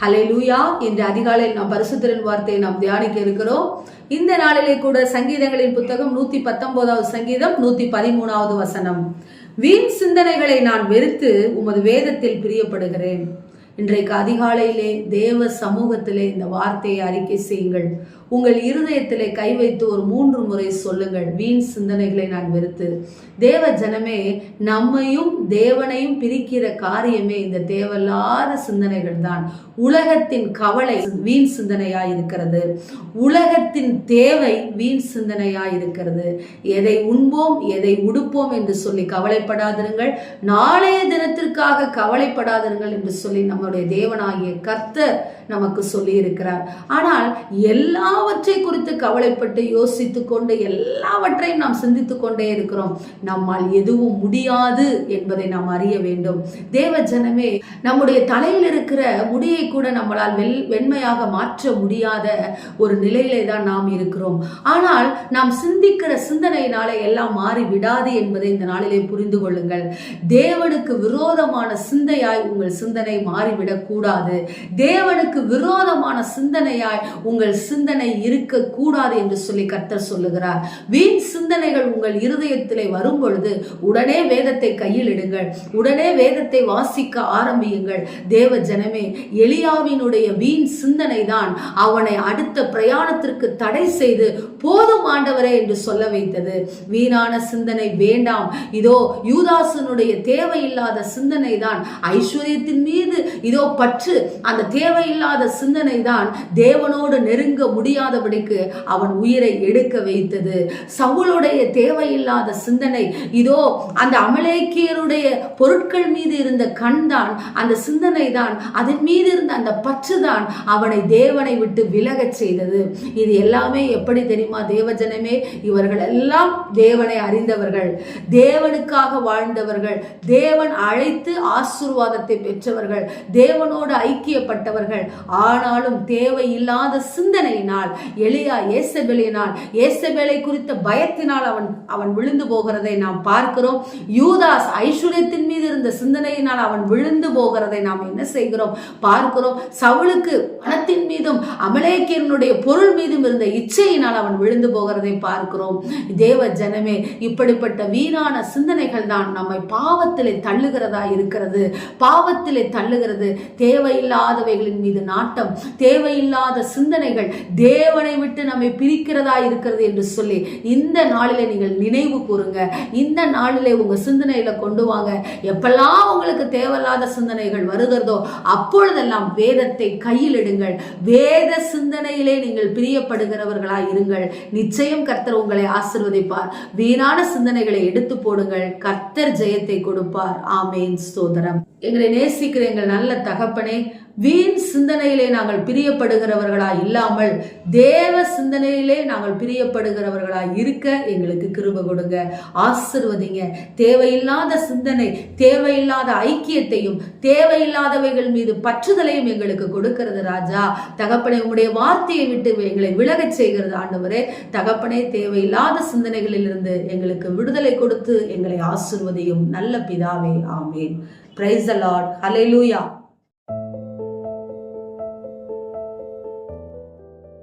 ஹலே லூயா இன்று அதிகாலையில் நாம் பரிசுத்திரன் வார்த்தையை நாம் தியானிக்க இருக்கிறோம். இந்த நாளிலே கூட சங்கீதங்களின் புத்தகம் நூத்தி பத்தொன்பதாவது சங்கீதம் நூத்தி பதிமூணாவது வசனம். வீண் சிந்தனைகளை நான் வெறுத்து உமது வேதத்தில் பிரியப்படுகிறேன். இன்றைக்கு அதிகாலையிலே தேவ சமூகத்திலே இந்த வார்த்தையை அறிக்கை செய்யுங்கள். உங்கள் இருதயத்திலே கை வைத்து ஒரு மூன்று முறை சொல்லுங்கள். வீண் சிந்தனைகளை நான் வெறுத்து. தேவ ஜனமே நம்மையும் தேவனையும் பிரிக்கிற காரியமே இந்த தேவையில்லாத சிந்தனைகள் தான். உலகத்தின் கவலை வீண் சிந்தனையாய் இருக்கிறது. உலகத்தின் தேவை வீண் சிந்தனையாய் இருக்கிறது. எதை உண்போம் எதை உடுப்போம் என்று சொல்லி கவலைப்படாதிருங்கள். நாளைய தினத்திற்காக கவலைப்படாதிருங்கள் என்று சொல்லி நம்முடைய தேவனாகிய கர்த்தர் நமக்கு சொல்லியிருக்கிறார். ஆனால் எல்லாவற்றை குறித்து கவலைப்பட்டு யோசித்து கொண்டு எல்லாவற்றையும் நாம் சிந்தித்து கொண்டே இருக்கிறோம். நம்மால் எதுவும் முடியாது என்பதை நாம் அறிய வேண்டும். தேவ ஜனமே நம்முடைய தலையில் இருக்கிற முடியை கூட நம்மளால் வெல் வெண்மையாக மாற்ற முடியாத ஒரு நிலையிலே தான் நாம் இருக்கிறோம். ஆனால் நாம் சிந்திக்கிற சிந்தனையினால எல்லாம் மாறி விடாது என்பதை இந்த நாளிலே புரிந்து கொள்ளுங்கள். தேவனுக்கு விரோதமான சிந்தையாய் உங்கள் சிந்தனை மாறிவிடக் கூடாது. தேவனுக்கு விரோதமான சிந்தனையாய் உங்கள் சிந்தனை இருக்க கூடாது என்று சொல்லி கர்த்தர் சொல்லுகிறார். வீண் சிந்தனைகள் உங்கள் இருதயத்திலே வரும் பொழுது உடனே வேதத்தை கையில் எடுங்கள் உடனே வேதத்தை வாசிக்க ஆரம்பியுங்கள். தேவ ஜனமே எளியாவினுடைய வீண் சிந்தனை தான் அவனை அடுத்த பிரயாணத்திற்கு தடை செய்து போதும் ஆண்டவரே என்று சொல்ல வைத்தது. வீணான சிந்தனை வேண்டாம். இதோ யூதாசனுடைய தேவையில்லாத சிந்தனை தான் ஐஸ்வர்யத்தின் மீது இதோ பற்று. அந்த தேவையில்லாத சிந்தனை தான் தேவனோடு நெருங்க முடியாதபடிக்கு அவன் உயிரை எடுக்க வைத்தது. சவுளுடைய தேவையில்லாத சிந்தனை இதோ அந்த அமலேக்கியருடைய பொருட்கள் மீது இருந்த கண் தான் அந்த சிந்தனை தான் அதன் மீது இருந்த அந்த பற்று தான் அவனை தேவனை விட்டு விலகச் செய்தது. இது எல்லாமே எப்படி தெரியுமா தேவஜனமே? இவர்கள் எல்லாம் தேவனை அறிந்தவர்கள் தேவனுக்காக வாழ்ந்தவர்கள் தேவன் அழைத்து ஆசீர்வாதத்தை பெற்றவர்கள் தேவனோடு ஐக்கியப்பட்டவர்கள். ஆனாலும் தேவையில்லாத சிந்தனையினால் எளியா ஏசபெலியினால் ஏசபேலை குறித்த பயத்தினால் அவன் அவன் விழுந்து போகிறதை நாம் பார்க்கிறோம். யூதாஸ் ஐஸ்வர்யத்தின் மீது இருந்த சிந்தனையினால் அவன் விழுந்து போகிறதை நாம் என்ன செய்கிறோம்? பார்க்கிறோம். சவுளுக்கு பணத்தின் மீதும் அமலேக்கியனுடைய பொருள் மீதும் இருந்த இச்சையினால் அவன் விழுந்து போகிறதை பார்க்கிறோம். தேவ ஜனமே இப்படிப்பட்ட வீணான சிந்தனைகள் தான் நம்மை பாவத்திலே தள்ளுகிறதா இருக்கிறது. பாவத்திலே தள்ளுகிறது. தேவையில்லாதவைகளின் மீது நாட்டம் தேவையில்லாத சிந்தனைகள் தேவனை விட்டு நம்மை பிரிக்கிறதா இருக்கிறது என்று சொல்லி இந்த நாளில் நீங்கள் நினைவு கூறுங்க. இந்த நாளிலே உங்க சிந்தனையில கொண்டு வாங்க. எப்பெல்லாம் உங்களுக்கு தேவையில்லாத சிந்தனைகள் வருகிறதோ அப்பொழுதெல்லாம் வேதத்தை கையில் எடுங்கள் வேத சிந்தனையிலே நீங்கள் பிரியப்படுகிறவர்களா இருங்கள். நிச்சயம் கர்த்தர் உங்களை ஆசிர்வதிப்பார். வீணான சிந்தனைகளை எடுத்து போடுங்கள். கர்த்தர் ஜெயத்தை கொடுப்பார். ஆமேன். ஸ்தோதரம் எங்களை நேசிக்கிற எங்கள் நல்ல தகப்பனே வீண் சிந்தனையிலே நாங்கள் பிரியப்படுகிறவர்களா இல்லாமல் தேவ சிந்தனையிலே நாங்கள் பிரியப்படுகிறவர்களா இருக்க எங்களுக்கு கிருப கொடுங்க. ஆசிர்வதிங்க. தேவையில்லாத சிந்தனை தேவையில்லாத ஐக்கியத்தையும் தேவையில்லாதவைகள் மீது பற்றுதலையும் எங்களுக்கு கொடுக்கிறது ராஜா. தகப்பனை உங்களுடைய வார்த்தையை விட்டு எங்களை விலகச் செய்கிறது ஆண்டவரே. தகப்பனே தேவையில்லாத சிந்தனைகளிலிருந்து எங்களுக்கு விடுதலை கொடுத்து எங்களை ஆசிர்வதையும். நல்ல பிதாவே ஆமேன். Price allot Lord